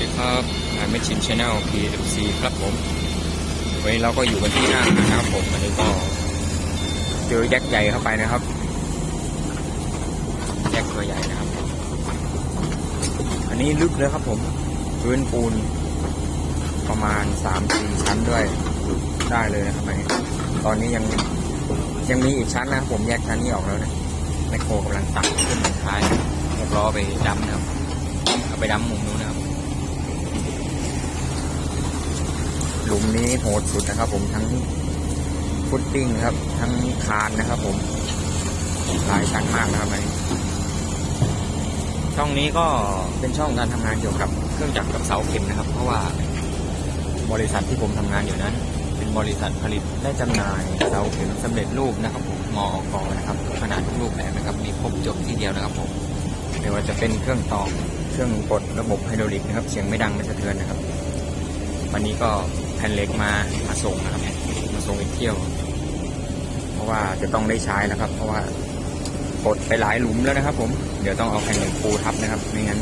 ดีครับงานไม่ชินชาแนล PMC ครับผม วันนี้เราก็อยู่กันที่หน้างานนะครับผม อันนี้ก็เจอแยกใหญ่เข้าไปนะครับแยกตัวใหญ่นะครับ อันนี้ลึกเลยครับผม พื้นปูนประมาณสามสี่ชั้นด้วย ได้เลยนะครับอันนี้ตอนนี้ยังยังมีอีกชั้นนะครับผมแยกชั้นนี้ออกแล้วนะแมคโครกำลังตักขึ้นท้ายหกล้อไปดั้มนะครับ เอาไปดั้มมุมนู้นนะครับ หลุ มนี้โหดสุดนะครับ ผมทั้งฟุตติ้งครับ ทั้งคานนะครับ ผมหลายชั้นมากนะครับอันช่องนี้ก็เป็นช่องการทำงานเกี่ยวกับเครื่องจักรกับเสาเข็มนะครับ เพราะว่าบริษัทที่ผมทำงานอยู่นั้น เป็นบริษัทผลิตและจำหน่ายเสาเข็มสำเร็จรูปนะครับ ผมมอกนะครับขนาดทุกรูปแบบนะครับ มีครบจบที่เดียวนะครับ ผมไม่ว่าจะเป็นเครื่องตอกเครื่องกดระบบไฮดรอลิกนะครับ เสียงไม่ดังไม่สะเทือนนะครับ วันนี้ก็ แผ่นเหล็กมามาส่งนะครับ มาส่งอีกเที่ยว เพราะว่าจะต้องได้ใช้แล้วครับ เพราะว่ากดไปหลายหลุมแล้วนะครับ ผมเดี๋ยวต้องเอาแผ่นเหล็กปูทับนะครับไม่งั้น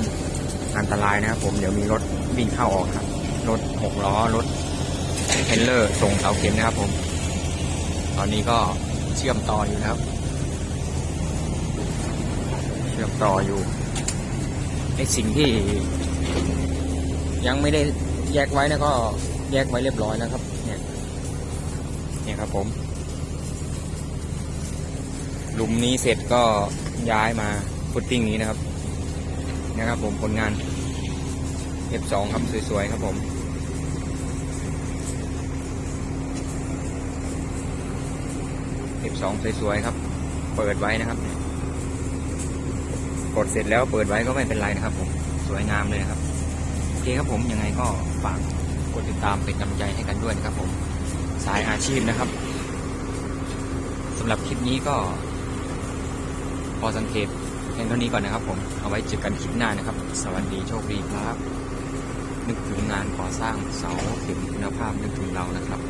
อันตรายนะครับ ผมเดี๋ยวมีรถวิ่งเข้าออกครับ รถหกล้อรถเทรลเลอร์ส่งเสาเข็มนะครับ ผม ตอนนี้ก็เชื่อมต่ออยู่นะครับ เชื่อมต่ออยู่ไอสิ่งที่ยังไม่ได้แยกไว้นะก็ แยกไว้เรียบร้อยแล้วครับ เนี่ยเนี่ยครับผมหลุมนี้เสร็จก็ย้ายมาฟุตติ้งนี้นะครับนะครับผมผลงาน F2 ครับสวยๆครับผม F2 สวยๆครับ เปิดไว้นะครับ กดเสร็จแล้วเปิดไว้ก็ไม่เป็นไรนะครับผม สวยงามเลยครับ โอเคครับผมยังไงก็ฝาก ดติดตามเป็นกำลังใจให้กันด้วยนะครับผมสายอาชีพนะครับสำหรับคลิปนี้ก็ พอสังเกตเพียงเท่านี้ก่อนนะครับ ผมเอาไว้เจอกันคลิปหน้านะครับ สวัสดีโชคดีครับ นึกถึงงานก่อสร้างเสาเข็มคุณภาพนึกถึงเรานะครับ